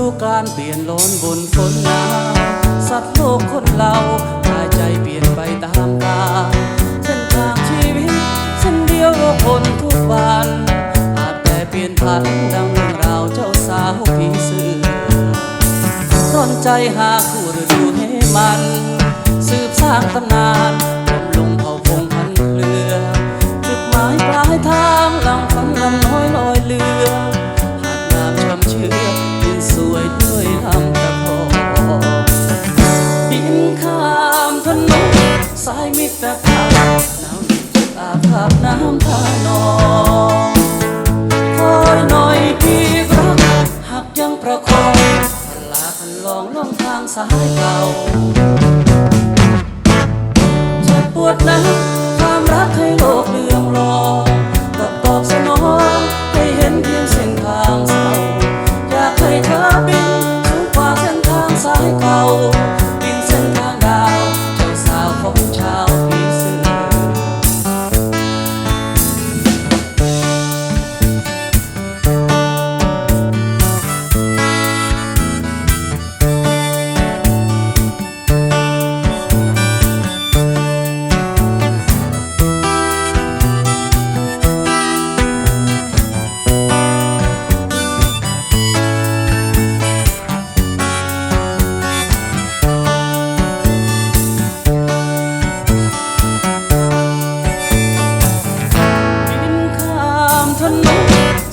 ูการเปลี่ยนโลนบนฝนหนาวสัตว์โลกคนเรากายใจเปลี่ยนไปตามกาลเส้นทางชีวิตเส้นเดียวเราคนทุกวันอาจแต่เปลี่ยนผันดังเรื่องราวเจ้าสาวผีเสื้อสนใจหาคู่ฤดูให้มัน สืบสร้างตำนาน สายมิตรภาพหนาวเย็นจุดอาภาพน้ำตานองคอยหน่อยพี่รักหากยังประคองลาคันลองล่องทางสายเก่า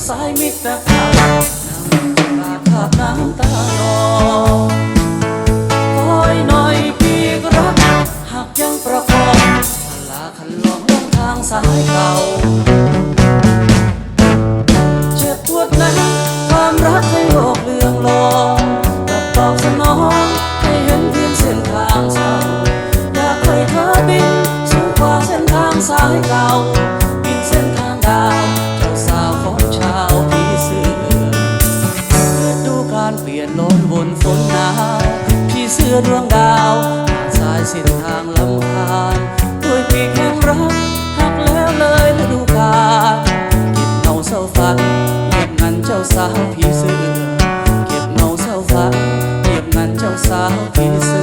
สายมิตรภาพน้ำตาภาพน้ำตาลองคอยหน่อยพี่รัก หากยังประคองลาคันลองลงทางสายเก่าเจ็บปวดนะความรักให้โลกเลืองลองกับตอบสนองให้เห็นเพียงเส้นทางเศร้าอยากให้เธอบินสูงกว่าเส้นทางสายเก่าบินเส้นทางดาว นฝนหนาวพี่เสื้อดวงดาวสายเส้นทางลำพานด้วยปีกแค่งรักหักแล้วเลยฤดูกาลเก็บเงาเศร้าฝันเก็บงันเจ้าสาวพี่เสื้อเก็บเงาเศร้าฝันเก็บงันเจ้าสาวพี่เสื้อ